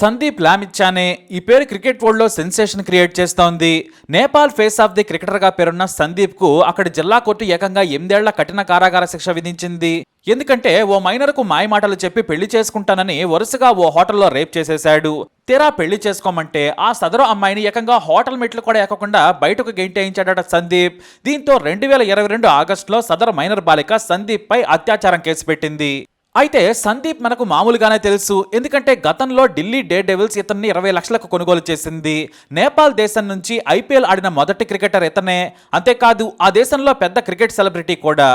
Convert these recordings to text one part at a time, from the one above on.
సందీప్ లామిచ్చానే ఈ పేరు క్రికెట్ వరల్డ్లో సెన్సేషన్ క్రియేట్ చేస్తోంది. నేపాల్ ఫేస్ ఆఫ్ ది క్రికెటర్గా పేరున్న సందీప్కు అక్కడి జిల్లా కోర్టు ఏకంగా ఎనిమిదేళ్ళ కఠిన కారాగార శిక్ష విధించింది. ఎందుకంటే ఓ మైనర్కు మాయమాటలు చెప్పి పెళ్ళి చేసుకుంటానని వరుసగా ఓ హోటల్లో రేప్ చేసేశాడు. తీరా పెళ్ళి చేసుకోమంటే ఆ సదరు అమ్మాయిని ఏకంగా హోటల్ మెట్లు కూడా ఎక్కకుండా బయటకు గెంటేయించాడట సందీప్. దీంతో రెండు వేల ఇరవై రెండు ఆగస్టులో సదరు మైనర్ బాలిక సందీప్ పై అత్యాచారం కేసు పెట్టింది. అయితే సందీప్ మనకు మామూలుగానే తెలుసు. ఎందుకంటే గతంలో ఢిల్లీ డే డెవిల్స్ ఇతన్ని ఇరవై లక్షలకు కొనుగోలు చేసింది. నేపాల్ దేశం నుంచి ఐపీఎల్ ఆడిన మొదటి క్రికెటర్ ఇతనే. అంతేకాదు ఆ దేశంలో పెద్ద క్రికెట్ సెలబ్రిటీ కూడా.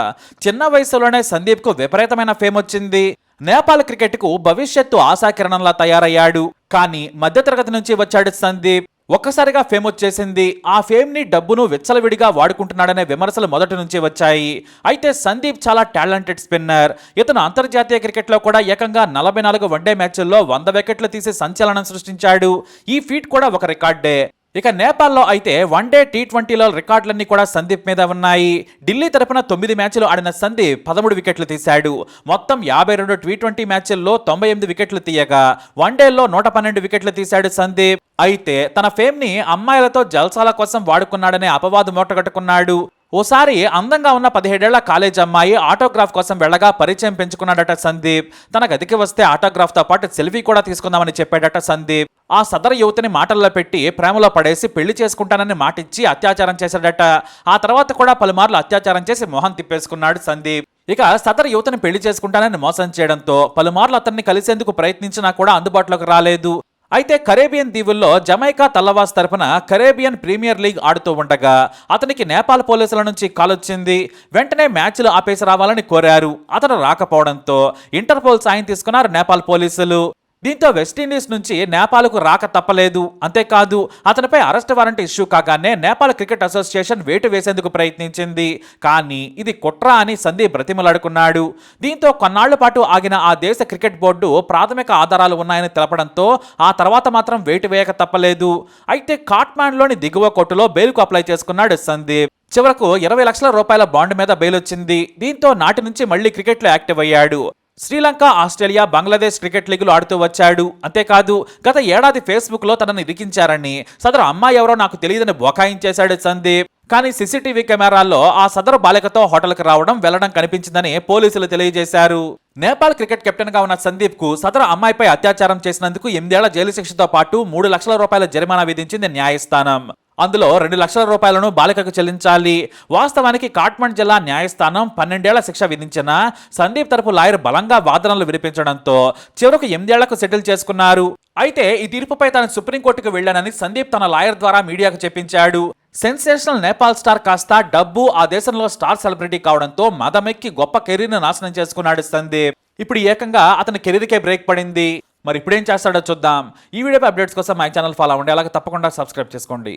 చిన్న వయసులోనే సందీప్కు విపరీతమైన ఫేమ్ వచ్చింది. నేపాల్ క్రికెట్కు భవిష్యత్తు ఆశాకిరణంలా తయారయ్యాడు. కానీ మధ్యతరగతి నుంచి వచ్చాడు సందీప్. ఒక్కసారిగా ఫేమ్ వచ్చేసింది. ఆ ఫేమ్ని డబ్బును విచ్చలవిడిగా వాడుకుంటున్నాడనే విమర్శలు మొదటి నుంచి వచ్చాయి. అయితే సందీప్ చాలా టాలెంటెడ్ స్పిన్నర్. ఇతను అంతర్జాతీయ క్రికెట్లో కూడా ఏకంగా నలభై నాలుగు వన్డే మ్యాచ్ల్లో వంద వికెట్లు తీసి సంచలనం సృష్టించాడు. ఈ ఫీట్ కూడా ఒక రికార్డే. ఇక నేపాల్లో అయితే వన్ డే టీ ట్వంటీలో రికార్డులన్నీ కూడా సందీప్ మీద ఉన్నాయి. ఢిల్లీ తరపున తొమ్మిది మ్యాచ్లు ఆడిన సందీప్ పదమూడు వికెట్లు తీశాడు. మొత్తం యాభై రెండు టీ ట్వంటీ మ్యాచ్ల్లో తొంభై ఎనిమిది వికెట్లు తీయగా వన్ డేలో నూట పన్నెండు వికెట్లు తీశాడు సందీప్. అయితే తన ఫేమ్ని అమ్మాయిలతో జల్సాల కోసం వాడుకున్నాడనే అపవాదు మూటగట్టుకున్నాడు. ఓసారి అందంగా ఉన్న పదిహేడేళ్ళ కాలేజ్ అమ్మాయి ఆటోగ్రాఫ్ కోసం వెళ్ళగా పరిచయం పెంచుకున్నాడట సందీప్. తన గదికి వస్తే ఆటోగ్రాఫ్తో పాటు సెల్ఫీ కూడా తీసుకుందామని చెప్పాడట సందీప్. ఆ సదరు యువతిని మాటల్లో పెట్టి ప్రేమలో పడేసి పెళ్ళి చేసుకుంటానని మాటిచ్చి అత్యాచారం చేశాడట. ఆ తర్వాత కూడా పలుమార్లు అత్యాచారం చేసి మొహం తిప్పేసుకున్నాడు సందీప్. ఇక సదరు యువతిని పెళ్ళి చేసుకుంటానని మోసం చేయడంతో పలుమార్లు అతన్ని కలిసేందుకు ప్రయత్నించినా కూడా అందుబాటులోకి రాలేదు. అయితే కరేబియన్ దీవుల్లో జమైకా తల్లవాస్ తరపున కరేబియన్ ప్రీమియర్ లీగ్ ఆడుతూ ఉండగా అతనికి నేపాల్ పోలీసుల నుంచి కాల్ వచ్చింది వెంటనే మ్యాచ్లు ఆపేసి రావాలని కోరారు. అతను రాకపోవడంతో ఇంటర్పోల్ సాయం తీసుకున్నారు నేపాల్ పోలీసులు. దీంతో వెస్టిండీస్ నుంచి నేపాల్కు రాక తప్పలేదు. అంతేకాదు అతనిపై అరెస్ట్ వారెంట్ ఇష్యూ కాగానే నేపాల్ క్రికెట్ అసోసియేషన్ వేటు వేసేందుకు ప్రయత్నించింది. కానీ ఇది కుట్ర అని సందీప్ బ్రతిమలాడుకున్నాడు. దీంతో కొన్నాళ్ళ పాటు ఆగిన ఆ దేశ క్రికెట్ బోర్డు ప్రాథమిక ఆధారాలు ఉన్నాయని తెలపడంతో ఆ తర్వాత మాత్రం వేటు వేయక తప్పలేదు. అయితే కాట్మాండ్లోని దిగువ కోర్టులో బెయిల్కు అప్లై చేసుకున్నాడు సందీప్. చివరకు ఇరవై లక్షల రూపాయల బాండ్ మీద బెయిల్ వచ్చింది. దీంతో నాటి నుంచి మళ్ళీ క్రికెట్లో యాక్టివ్ అయ్యాడు. శ్రీలంక ఆస్ట్రేలియా బంగ్లాదేశ్ క్రికెట్ లీగులు ఆడుతూ వచ్చాడు. అంతేకాదు గత ఏడాది ఫేస్బుక్లో తనని ఇరికించారని సదరు అమ్మాయి ఎవరో నాకు తెలియదని బొకాయించేశాడు సందీప్. కానీ సీసీటీవీ కెమెరాల్లో ఆ సదరు బాలికతో హోటల్కి రావడం వెళ్ళడం కనిపించిందని పోలీసులు తెలియజేశారు. నేపాల్ క్రికెట్ కెప్టెన్గా ఉన్న సందీప్కు సదరు అమ్మాయిపై అత్యాచారం చేసినందుకు ఎనిమిదేళ్ళ జైలు శిక్షతో పాటు మూడు లక్షల రూపాయల జరిమానా విధించింది న్యాయస్థానం. అందులో రెండు లక్షల రూపాయలను బాలికకు చెల్లించాలి. వాస్తవానికి కాట్మండ్ జిల్లా న్యాయస్థానం పన్నెండేళ్ళ శిక్ష విధించిన సందీప్ తరపు లాయర్ బలంగా వాదనలు వినిపించడంతో చివరకు ఎనిమిదేళ్ళకు సెటిల్ చేసుకున్నారు. అయితే ఈ తీర్పుపై తాను సుప్రీంకోర్టుకు వెళ్ళానని సందీప్ తన లాయర్ ద్వారా మీడియాకు చెప్పించాడు. సెన్సేషనల్ నేపాల్ స్టార్ కాస్త డబ్బు ఆ దేశంలో స్టార్ సెలబ్రిటీ కావడంతో మదమెక్కి గొప్ప కెరీర్ను నాశనం చేసుకున్నాడు సందీప్. ఇప్పుడు ఏకంగా అతని కెరీర్కే బ్రేక్ పడింది. మరి ఇప్పుడేం చేస్తాడో చూద్దాం. ఈ వీడియో అప్డేట్స్ కోసం మై ఛానల్ ఫాలో అవ్వండి. అలాగే తప్పకుండా సబ్స్క్రైబ్ చేసుకోండి.